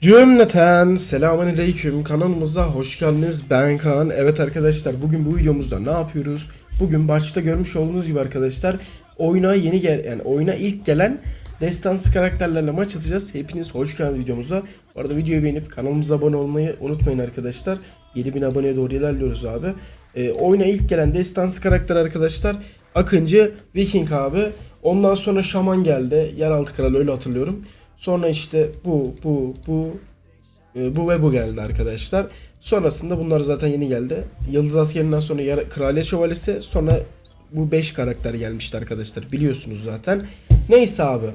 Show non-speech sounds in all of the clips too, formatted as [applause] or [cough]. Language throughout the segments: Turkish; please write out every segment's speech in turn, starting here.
Cümleten selamünaleyküm kanalımıza hoş geldiniz. Ben Kaan. Evet arkadaşlar bugün bu videomuzda ne yapıyoruz? Bugün başta görmüş olduğunuz gibi arkadaşlar Oyuna yeni gel yani oyuna ilk gelen Destansı karakterlerle maç atacağız. Hepiniz hoş geldiniz videomuza. Bu arada videoyu beğenip kanalımıza abone olmayı unutmayın arkadaşlar. 7000 aboneye doğru ilerliyoruz abi. Ee, Oyuna ilk gelen destansı karakter arkadaşlar Akıncı Viking abi. Ondan sonra Şaman geldi. Yeraltı Kralı öyle hatırlıyorum Sonra işte bu, bu, bu, e, bu ve bu geldi arkadaşlar. Sonrasında bunlar zaten yeni geldi. Yıldız Askeri'nden sonra Yara- Kraliyet Şövalyesi sonra bu 5 karakter gelmişti arkadaşlar. Biliyorsunuz zaten. Neyse abi.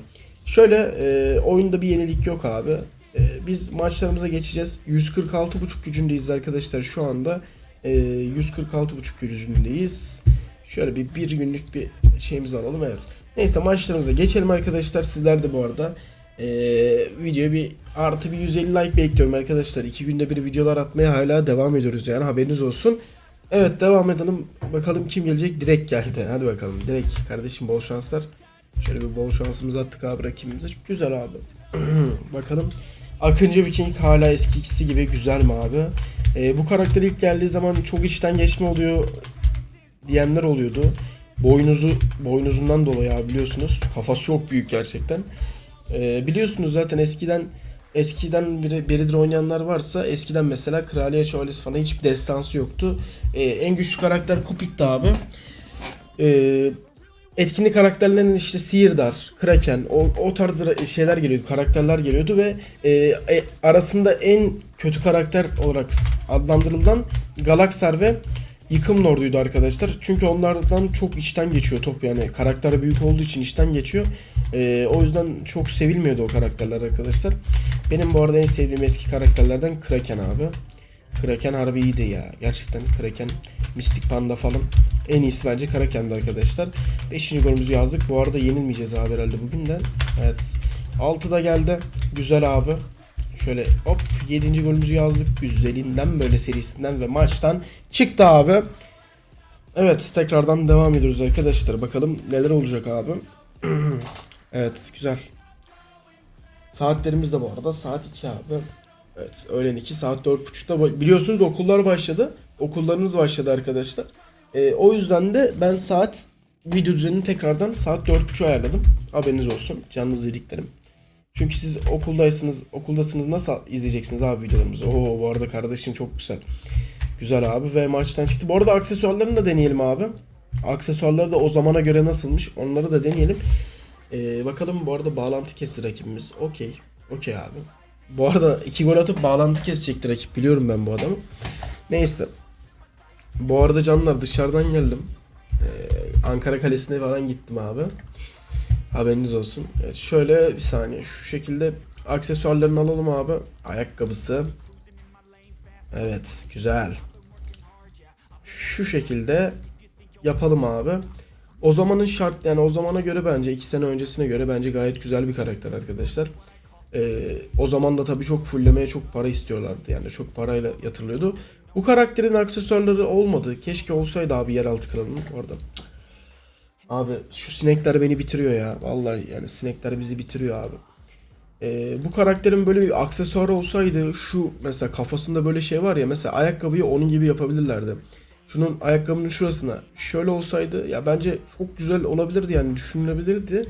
Şöyle e, oyunda bir yenilik yok abi. E, biz maçlarımıza geçeceğiz. 146.5 gücündeyiz arkadaşlar şu anda. E, 146.5 gücündeyiz. Şöyle bir bir günlük bir şeyimizi alalım evet. Neyse maçlarımıza geçelim arkadaşlar. Sizler de bu arada ee, videoya bir artı bir 150 like bekliyorum arkadaşlar. İki günde bir videolar atmaya hala devam ediyoruz yani haberiniz olsun. Evet devam edelim. Bakalım kim gelecek? Direkt geldi. Hadi bakalım. Direkt kardeşim bol şanslar. Şöyle bir bol şansımızı attık abi rakibimize. Güzel abi. [clears throat] bakalım. Akıncı Viking hala eski ikisi gibi güzel mi abi? Ee, bu karakter ilk geldiği zaman çok içten geçme oluyor diyenler oluyordu. Boynuzu boynuzundan dolayı abi biliyorsunuz. Kafası çok büyük gerçekten. Ee, biliyorsunuz zaten eskiden eskiden biri, biridir oynayanlar varsa eskiden mesela Kraliyet Şövalyesi falan hiçbir destansı yoktu. Ee, en güçlü karakter Kupik'ti abi. Ee, etkinlik karakterlerinin işte Sihirdar, Kraken o, o tarz şeyler geliyordu, karakterler geliyordu ve e, e, arasında en kötü karakter olarak adlandırılan Galaxar ve Yıkım Lord'uydu arkadaşlar. Çünkü onlardan çok içten geçiyor top yani karakter büyük olduğu için içten geçiyor. Ee, o yüzden çok sevilmiyordu o karakterler arkadaşlar. Benim bu arada en sevdiğim eski karakterlerden Kraken abi. Kraken harbi iyiydi ya. Gerçekten Kraken, Mystic Panda falan. En iyisi bence Kraken'di arkadaşlar. 5. golümüzü yazdık. Bu arada yenilmeyeceğiz abi herhalde bugün de. Evet. 6 da geldi. Güzel abi. Şöyle hop 7. golümüzü yazdık. Güzelinden böyle serisinden ve maçtan çıktı abi. Evet tekrardan devam ediyoruz arkadaşlar. Bakalım neler olacak abi. [clears throat] evet güzel. Saatlerimiz de bu arada saat 2 abi. Evet öğlen 2 saat 4.30'da ba- biliyorsunuz okullar başladı. Okullarınız başladı arkadaşlar. Ee, o yüzden de ben saat video düzenini tekrardan saat 4.30 ayarladım. Haberiniz olsun canlı izlediklerim. Çünkü siz okuldaysınız, okuldasınız nasıl izleyeceksiniz abi videolarımızı? Oo bu arada kardeşim çok güzel. Güzel abi ve maçtan çıktı. Bu arada aksesuarlarını da deneyelim abi. Aksesuarları da o zamana göre nasılmış onları da deneyelim. Ee, bakalım bu arada bağlantı kesti rakibimiz. Okey. Okey abi. Bu arada iki gol atıp bağlantı kesecekti rakip. Biliyorum ben bu adamı. Neyse. Bu arada canlar dışarıdan geldim. Ee, Ankara Kalesi'ne falan gittim abi. Haberiniz olsun. Evet, şöyle bir saniye. Şu şekilde aksesuarlarını alalım abi. Ayakkabısı. Evet. Güzel. Şu şekilde yapalım abi. O zamanın şart yani o zamana göre bence iki sene öncesine göre bence gayet güzel bir karakter arkadaşlar. Ee, o zaman da tabii çok fullemeye çok para istiyorlardı yani çok parayla yatırılıyordu. Bu karakterin aksesuarları olmadı. Keşke olsaydı abi yeraltı kralının orada. Abi şu sinekler beni bitiriyor ya. Vallahi yani sinekler bizi bitiriyor abi. Ee, bu karakterin böyle bir aksesuarı olsaydı şu mesela kafasında böyle şey var ya mesela ayakkabıyı onun gibi yapabilirlerdi. Şunun ayakkabının şurasına şöyle olsaydı ya bence çok güzel olabilirdi yani düşünülebilirdi.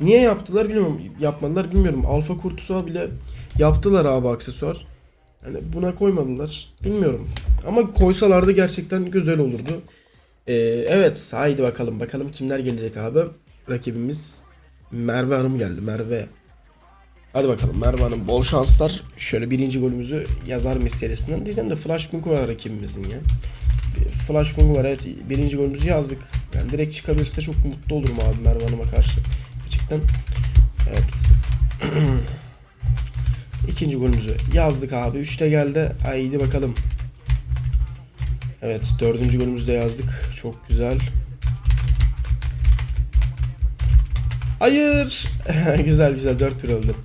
Niye yaptılar bilmiyorum. Yapmadılar bilmiyorum. Alfa Kurtus'a bile yaptılar abi aksesuar. Yani buna koymadılar. Bilmiyorum. Ama koysalardı gerçekten güzel olurdu. Ee, evet haydi bakalım. Bakalım kimler gelecek abi. Rakibimiz Merve Hanım geldi. Merve. Hadi bakalım Merve Hanım bol şanslar. Şöyle birinci golümüzü yazar mı serisinden. Diyeceğim de Flash Gung var rakibimizin ya. Flash Gung var evet. Birinci golümüzü yazdık. Yani direkt çıkabilirse çok mutlu olurum abi Merve Hanım'a karşı. Gerçekten. Evet. [clears throat] İkinci golümüzü yazdık abi. Üçte geldi. Haydi bakalım. Evet dördüncü golümüzü de yazdık. Çok güzel. Hayır. [laughs] güzel güzel 4-1 oldu.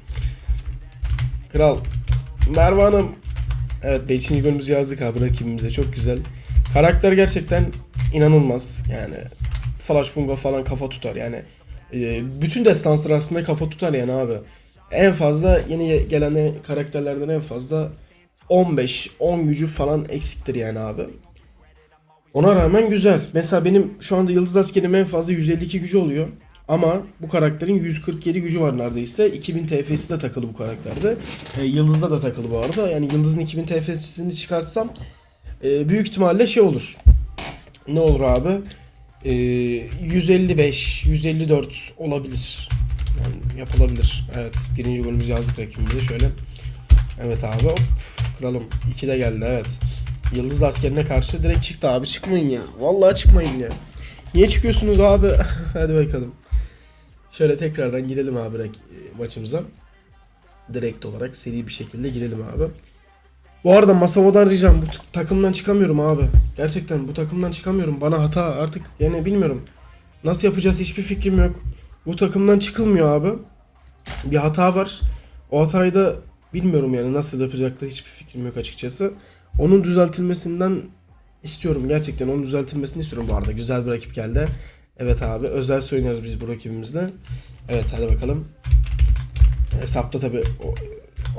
Kral. Merve Hanım. Evet 5. golümüzü yazdık abi rakibimize. Çok güzel. Karakter gerçekten inanılmaz. Yani Flash Bunga falan kafa tutar yani. e, bütün destanslar aslında kafa tutar yani abi. En fazla yeni gelen karakterlerden en fazla 15 10 gücü falan eksiktir yani abi. Ona rağmen güzel. Mesela benim şu anda Yıldız Askerim en fazla 152 gücü oluyor. Ama bu karakterin 147 gücü var neredeyse. 2000 TF'si de takılı bu karakterde. E, Yıldız'da da takılı bu arada. Yani Yıldız'ın 2000 TF'sini çıkartsam e, büyük ihtimalle şey olur. Ne olur abi? E, 155, 154 olabilir. Yani yapılabilir. Evet. Birinci golümüzü yazdık rakibimize. Şöyle. Evet abi hop. Kralım. 2 de geldi evet. Yıldız askerine karşı direkt çıktı abi. Çıkmayın ya. Vallahi çıkmayın ya. Niye çıkıyorsunuz abi? [laughs] Hadi bakalım. Şöyle tekrardan girelim abi e, maçımıza. Direkt olarak seri bir şekilde girelim abi. Bu arada Masamo'dan ricam bu takımdan çıkamıyorum abi. Gerçekten bu takımdan çıkamıyorum. Bana hata artık yani bilmiyorum. Nasıl yapacağız hiçbir fikrim yok. Bu takımdan çıkılmıyor abi. Bir hata var. O hatayı da bilmiyorum yani nasıl yapacaktı hiçbir fikrim yok açıkçası. Onun düzeltilmesinden istiyorum. Gerçekten onun düzeltilmesini istiyorum bu arada. Güzel bir rakip geldi. Evet abi özel oynuyoruz biz bu rakibimizle. Evet hadi bakalım. Hesapta tabi o,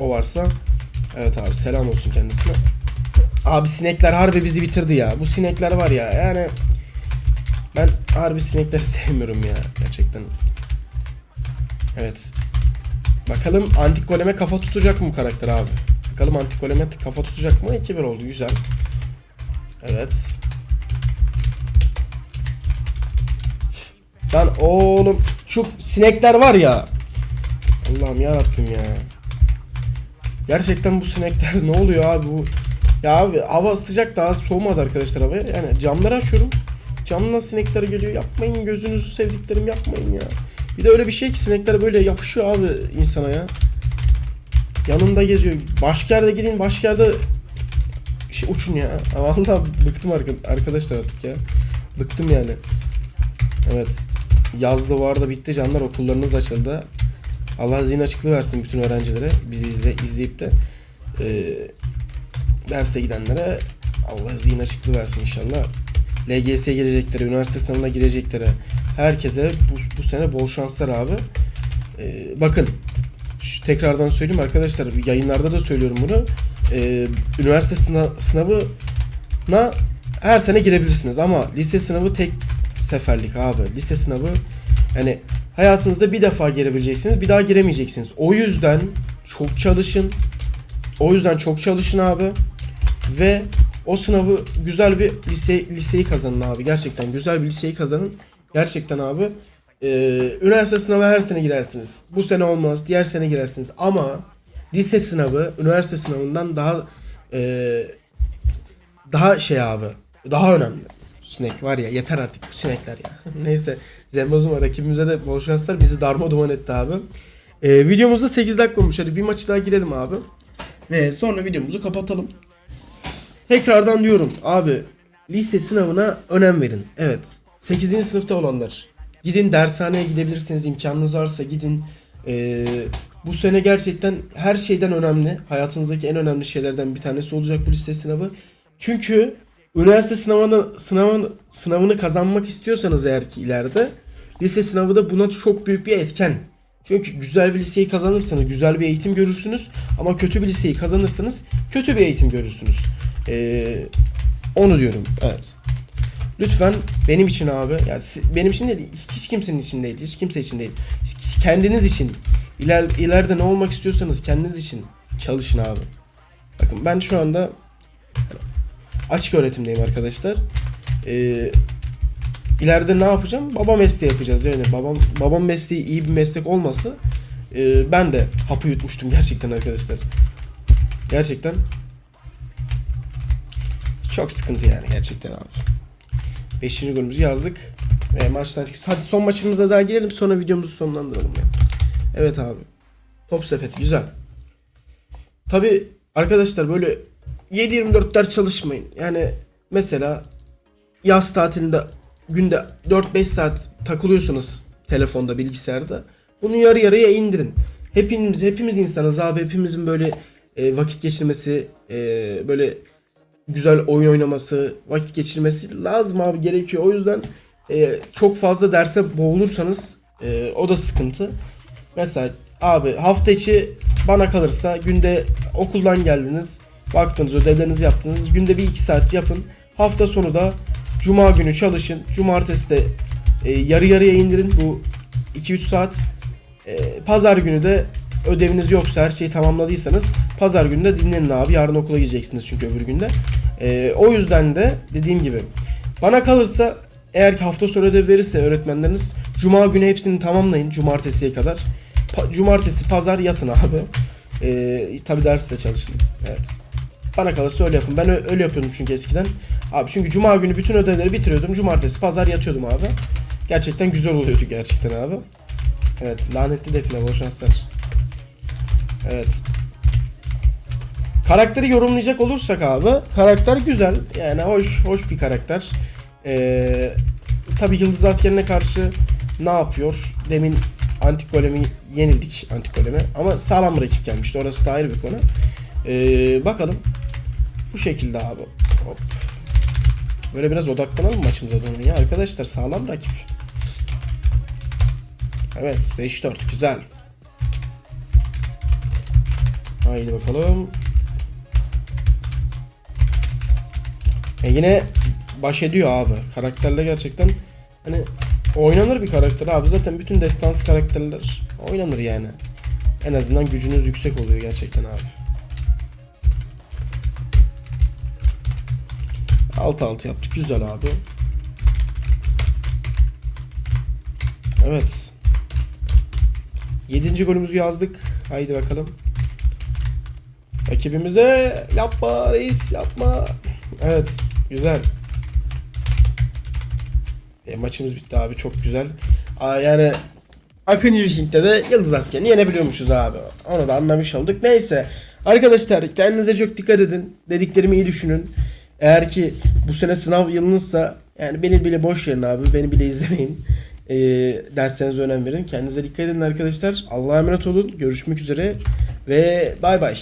o varsa. Evet abi selam olsun kendisine. Abi sinekler harbi bizi bitirdi ya. Bu sinekler var ya yani ben harbi sinekleri [laughs] sevmiyorum ya gerçekten. Evet. Bakalım antik goleme kafa tutacak mı bu karakter abi? Bakalım antik goleme kafa tutacak mı? 2-1 oldu güzel. Evet. Lan oğlum şu sinekler var ya. Allah'ım ya Rabbim ya. Gerçekten bu sinekler ne oluyor abi bu? Ya abi hava sıcak daha soğumadı arkadaşlar havaya. Yani camları açıyorum. Camdan sinekler geliyor. Yapmayın gözünüzü sevdiklerim yapmayın ya. Bir de öyle bir şey ki sinekler böyle yapışıyor abi insana ya. Yanında geziyor. Başka yerde gidin başka yerde şey uçun ya. [laughs] Vallahi bıktım arka- arkadaşlar artık ya. Bıktım yani. Evet. Yazda bu arada bitti canlar okullarınız açıldı. Allah zihin açıklığı versin bütün öğrencilere. Bizi izle, izleyip de e, derse gidenlere Allah zihin açıklığı versin inşallah. LGS'ye gireceklere, üniversite sınavına gireceklere herkese bu, bu sene bol şanslar abi. E, bakın tekrardan söyleyeyim arkadaşlar yayınlarda da söylüyorum bunu. E, üniversite sınav, sınavına her sene girebilirsiniz ama lise sınavı tek seferlik abi. Lise sınavı yani hayatınızda bir defa girebileceksiniz, bir daha giremeyeceksiniz. O yüzden çok çalışın. O yüzden çok çalışın abi. Ve o sınavı güzel bir lise liseyi kazanın abi. Gerçekten güzel bir liseyi kazanın. Gerçekten abi. Ee, üniversite sınavı her sene girersiniz. Bu sene olmaz, diğer sene girersiniz. Ama lise sınavı üniversite sınavından daha ee, daha şey abi. Daha önemli. Sinek var ya yeter artık bu sinekler ya. [laughs] Neyse Zembozuma rakibimize de bol şanslar bizi darma duman etti abi. Ee, videomuzda 8 dakika olmuş hadi bir maçı daha girelim abi. Ve sonra videomuzu kapatalım. Tekrardan diyorum abi lise sınavına önem verin. Evet 8. sınıfta olanlar gidin dershaneye gidebilirsiniz imkanınız varsa gidin. Ee, bu sene gerçekten her şeyden önemli. Hayatınızdaki en önemli şeylerden bir tanesi olacak bu lise sınavı. Çünkü üniversite sınavını, sınavını kazanmak istiyorsanız eğer ki ileride lise sınavı da buna çok büyük bir etken. Çünkü güzel bir liseyi kazanırsanız güzel bir eğitim görürsünüz ama kötü bir liseyi kazanırsanız kötü bir eğitim görürsünüz. Ee, onu diyorum. Evet. Lütfen benim için abi, si- benim için değil, hiç kimsenin için değil, hiç kimse için değil. Kendiniz için, iler, ileride ne olmak istiyorsanız kendiniz için çalışın abi. Bakın ben şu anda açık öğretimdeyim arkadaşlar. Ee, ileride ne yapacağım? Baba mesleği yapacağız. Yani babam babam mesleği iyi bir meslek olmasa e, ben de hapı yutmuştum gerçekten arkadaşlar. Gerçekten çok sıkıntı yani gerçekten abi. Beşinci golümüzü yazdık. Ve maçtan çıktık. Hadi son maçımıza daha girelim sonra videomuzu sonlandıralım ya. Evet abi. Top sepeti güzel. Tabi arkadaşlar böyle 7-24 ders çalışmayın. Yani mesela yaz tatilinde günde 4-5 saat takılıyorsunuz telefonda, bilgisayarda. Bunu yarı yarıya indirin. Hepimiz hepimiz insanız abi. Hepimizin böyle e, vakit geçirmesi, e, böyle güzel oyun oynaması, vakit geçirmesi lazım abi gerekiyor. O yüzden e, çok fazla derse boğulursanız e, o da sıkıntı. Mesela Abi hafta içi bana kalırsa günde okuldan geldiniz. Baktınız ödevlerinizi yaptınız. Günde bir iki saat yapın. Hafta sonu da cuma günü çalışın. Cumartesi de e, yarı yarıya indirin bu 2-3 saat. E, pazar günü de ödeviniz yoksa her şeyi tamamladıysanız pazar günü de dinlenin abi. Yarın okula gideceksiniz çünkü öbür günde. E, o yüzden de dediğim gibi bana kalırsa eğer ki hafta sonu ödev verirse öğretmenleriniz cuma günü hepsini tamamlayın cumartesiye kadar. Pa- cumartesi pazar yatın abi. E, tabi derste çalışın. Evet. Bana kalırsa öyle yapın. Ben öyle yapıyordum çünkü eskiden. Abi çünkü cuma günü bütün ödevleri bitiriyordum. Cumartesi pazar yatıyordum abi. Gerçekten güzel oluyordu gerçekten abi. Evet lanetli define bol şanslar. Evet. Karakteri yorumlayacak olursak abi karakter güzel yani hoş hoş bir karakter. Ee, tabii Yıldız Askeri'ne karşı ne yapıyor? Demin Antik Golem'i yenildik Antik Golem'e ama sağlam rakip gelmişti orası da ayrı bir konu. Ee, bakalım bu şekilde abi. Hop. Böyle biraz odaklanalım maçımıza dönün ya arkadaşlar sağlam rakip. Evet 5-4 güzel. Haydi bakalım. E yine baş ediyor abi. Karakterle gerçekten hani oynanır bir karakter abi. Zaten bütün destansı karakterler oynanır yani. En azından gücünüz yüksek oluyor gerçekten abi. 6-6 yaptık. Güzel abi. Evet. 7. golümüzü yazdık. Haydi bakalım. Rakibimize yapma reis yapma. Evet güzel. E, maçımız bitti abi çok güzel. Aa, yani Akın Viking'de de Yıldız Asker'ini yenebiliyormuşuz abi. Onu da anlamış olduk. Neyse. Arkadaşlar kendinize çok dikkat edin. Dediklerimi iyi düşünün. Eğer ki bu sene sınav yılınızsa yani beni bile boş verin abi. Beni bile izlemeyin. E, derslerinize önem verin. Kendinize dikkat edin arkadaşlar. Allah'a emanet olun. Görüşmek üzere. Ve bay bay.